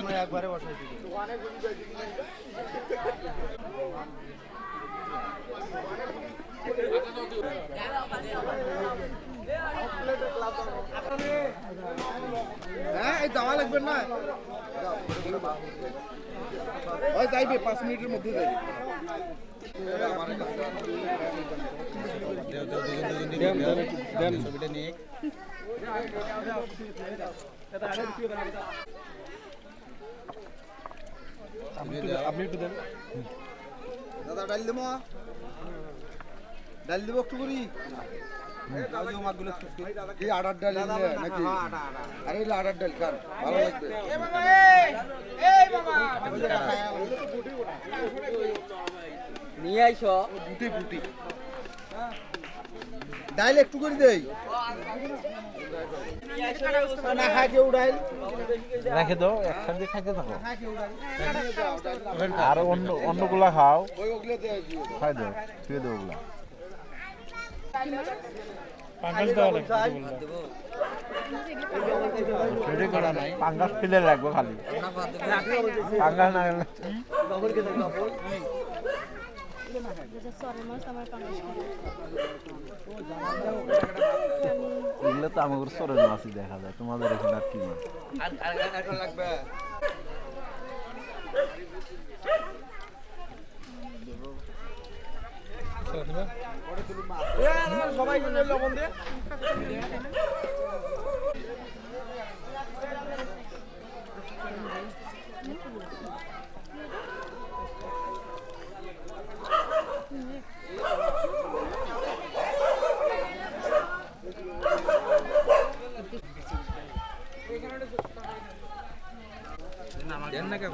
আমরা একবারে বসাই দিই হ্যাঁ এই যাওয়া লাগবে না। ওই যাইবে পাঁচ মিনিটের মধ্যে যাইবে। ছবিটা নিয়ে। আপনি একটু দেন। দাদা ডাল দেবো ডাল দেবো একটু করি? এই আটার ডাল নাকি? আরে আটার ডাল খান ভালো লাগবে। নিয়ে আইসো। বুটি বুটি ডাইল একটু করে দেই। না খায় কেউ ডাইল রেখে দাও একসাথে খাইতে থাকো। আর অন্য অন্যগুলা খাও। দিও খাই দাও শুয়ে দাও ওগুলা। পাঙ্গাস ফেলে রাখব খালি। পাঙ্গাস না গেলে সরি মাছ আমার পাঙ্গাস খাবে। এগুলো তো আমাদের সরের মাছই দেখা যায় তোমাদের এখানে আর কি মাছ? আর আর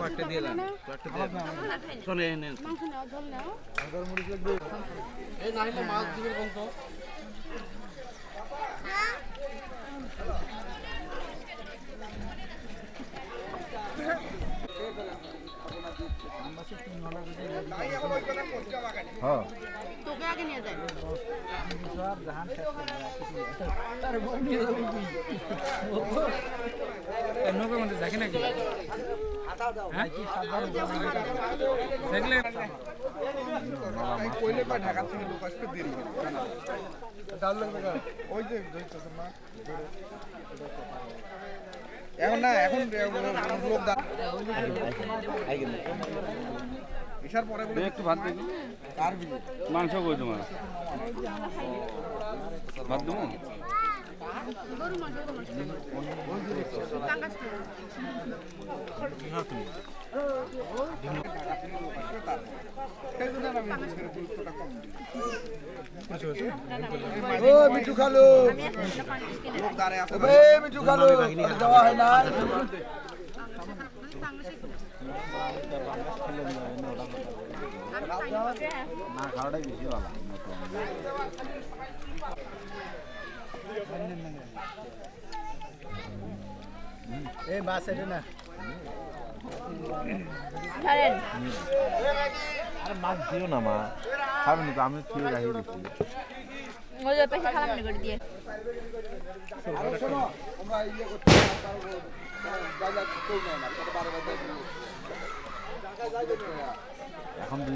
আর লাগবে সবাই একটা দিয়ে মাংস নাও জল নাও। এই নাইলে মাছ দিবেন কোন তো হ্যাঁ। তোকে আগে নিয়ে যাই কইলে পা ঢাকা থেকে লোক ওই যে এখন না এখন লোক দাঁড় পরে বলে একটু ভাত দেখি আর মাংস কই তোমার? ভাত দেবো? ও মিঠু খালু। মিঠু খালু যাওয়া হয় না। না খাওয়াটাই বেশি ভালো। এই মাছ এটা না। আরে মাছ দিও না মা। খাবেনি তো আমি খেয়ে রাখি দিচ্ছি এখন